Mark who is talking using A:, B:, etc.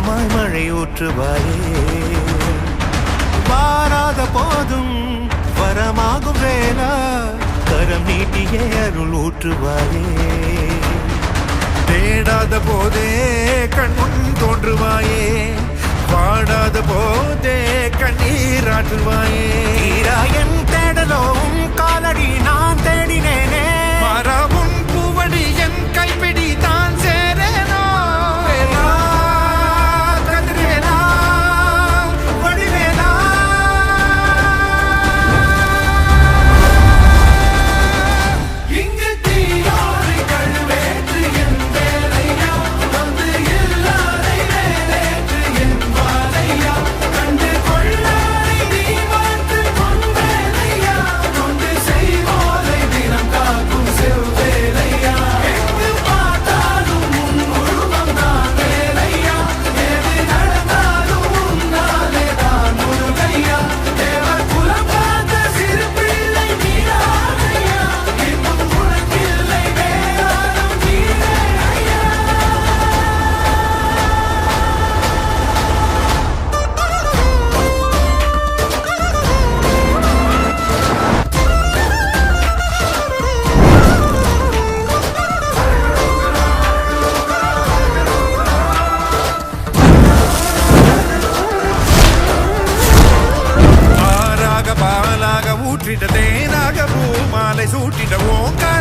A: வரமாய் மழை ஊற்றுவாயே. வாராத போதும் வரமாகும் வேளா. கரம் நீட்டியே அருள் ஊற்றுவாயே.
B: தேடாத போதே கண்முன் தோன்றுவாயே. பாடாத போதே கண்ணீராற்றுவாயே
A: என் தேடலும் காலடி நான் தேடினேனே.
B: மரமுன் ஆறாக பாலாக ஊற்றிட தேனாக பூமாலை சூட்டிட ஓங்கார